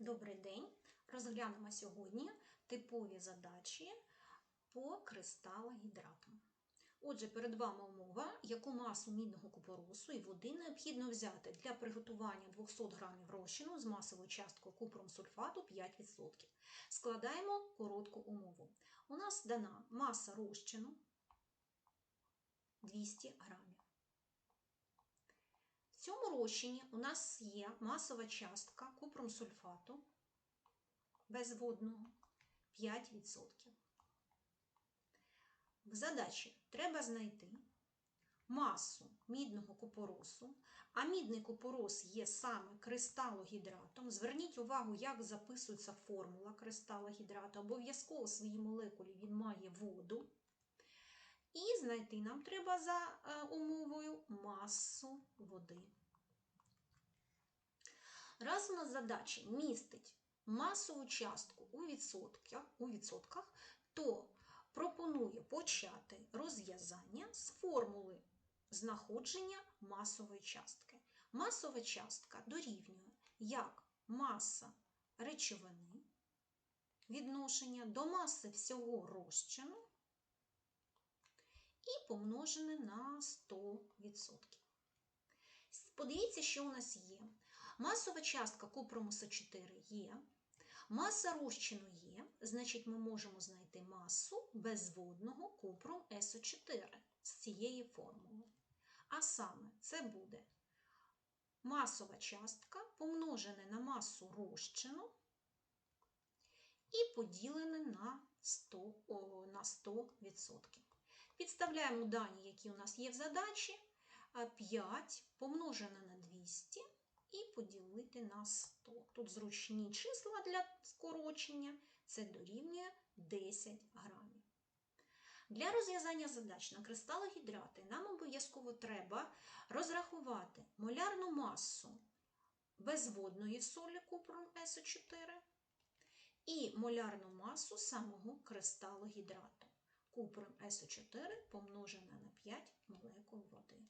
Добрий день! Розглянемо сьогодні типові задачі по кристалогідратам. Отже, перед вами умова, яку масу мідного купоросу і води необхідно взяти для приготування 200 г розчину з масовою часткою купром сульфату 5%. Складаємо коротку умову. У нас дана маса розчину 200 грамів. Цьому розчині у нас є масова частка купромсульфату безводного 5%. В задачі треба знайти масу мідного купоросу, а мідний купорос є саме кристалогідратом. Зверніть увагу, як записується формула кристалогідрату. Обов'язково в своїй молекулі він має воду. І знайти нам треба за умовою масу води. Раз у нас задача містить масову частку у відсотках, у відсотках, то пропоную почати розв'язання з формули знаходження масової частки. Масова частка дорівнює як маса речовини, відношення до маси всього розчину і помножене на 100%. Подивіться, що у нас є. Масова частка купрому С4 є, маса розчину є, значить, ми можемо знайти масу безводного купрум СО4 з цієї формули. А саме це буде масова частка помножене на масу розчину і поділене на 100%. О, на 100%. Підставляємо дані, які у нас є в задачі. 5 помножене на 200 і поділити на 100. Тут зручні числа для скорочення, це дорівнює 10 грамів. Для розв'язання задач на кристалогідрати нам обов'язково треба розрахувати молярну масу безводної солі купром СО4 і молярну масу самого кристалогідрату. Купром СО4 помножене на 5 молекул води.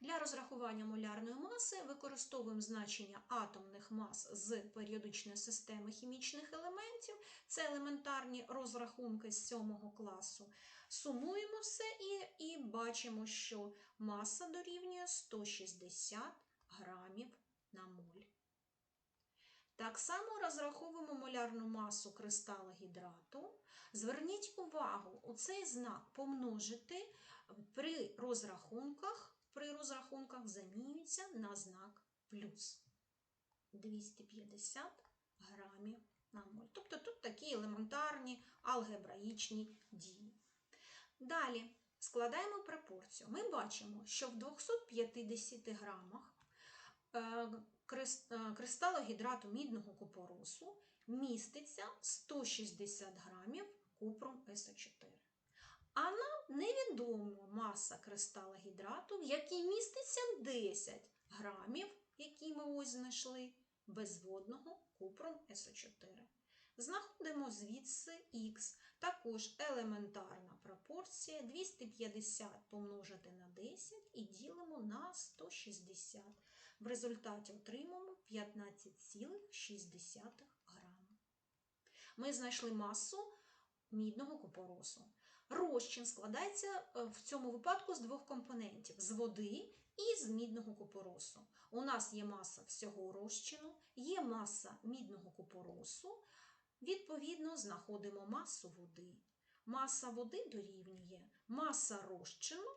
Для розрахування молярної маси використовуємо значення атомних мас з періодичної системи хімічних елементів. Це елементарні розрахунки з 7 класу. Сумуємо все і, і бачимо, що маса дорівнює 160 грамів на моль. Так само розраховуємо молярну масу кристала гідрату. Зверніть увагу, у цей знак помножити при розрахунках при розрахунках замінюється на знак плюс 250 грамів на моль. Тобто тут такі елементарні алгебраїчні дії. Далі складаємо пропорцію. Ми бачимо, що в 250 грамах кристалогідрату мідного купоросу міститься 160 грамів купром СО4. А нам невідомо маса кристалогідрату, в якій міститься 10 грамів, які ми ось знайшли, безводного купром СО4. Знаходимо звідси Х, також елементарна пропорція 250 помножити на 10 і ділимо на 160. В результаті отримаємо 15,6 грама. Ми знайшли масу мідного купоросу. Розчин складається в цьому випадку з двох компонентів: з води і з мідного купоросу. У нас є маса всього розчину, є маса мідного купоросу. Відповідно, знаходимо масу води. Маса води дорівнює маса розчину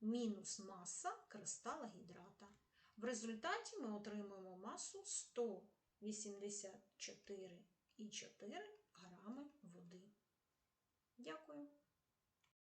мінус маса кристала гідрата. В результаті ми отримуємо масу 184,4 грами води. Дякую.